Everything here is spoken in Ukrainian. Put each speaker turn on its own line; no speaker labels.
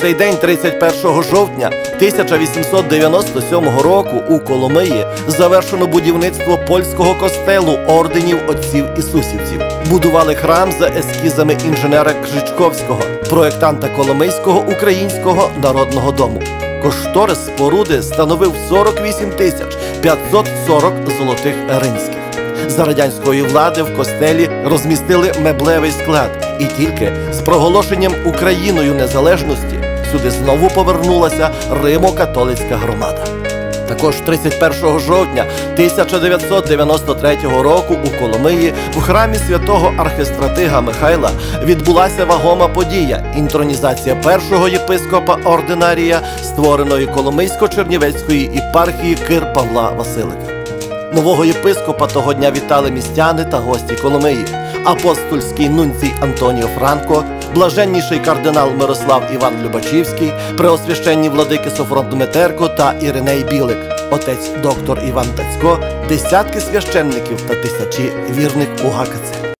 цей день, 31 жовтня 1897 року, у Коломиї завершено будівництво польського костелу орденів отців Ісусівців. Будували храм за ескізами інженера Кржичковського, проєктанта Коломийського українського народного дому. Кошторис споруди становив 48 тисяч 540 золотих гринських. За радянської влади в костелі розмістили меблевий склад, і тільки з проголошенням Україною незалежності сюди знову повернулася Римо-католицька громада. Також 31 жовтня 1993 року у Коломиї в храмі святого архистратига Михайла відбулася вагома подія інтронізація першого єпископа ординарія, створеної Коломийсько-Чернівецької єпархії Кир Павла Василика. Нового єпископа того дня вітали містяни та гості Коломиї, апостольський нунцій Антоніо Франко, блаженніший кардинал Мирослав Іван Любачівський, преосвященні владики Софрон Дмитерко та Іриней Білик, отець доктор Іван Тацько, десятки священників та тисячі вірних у ГКЦ.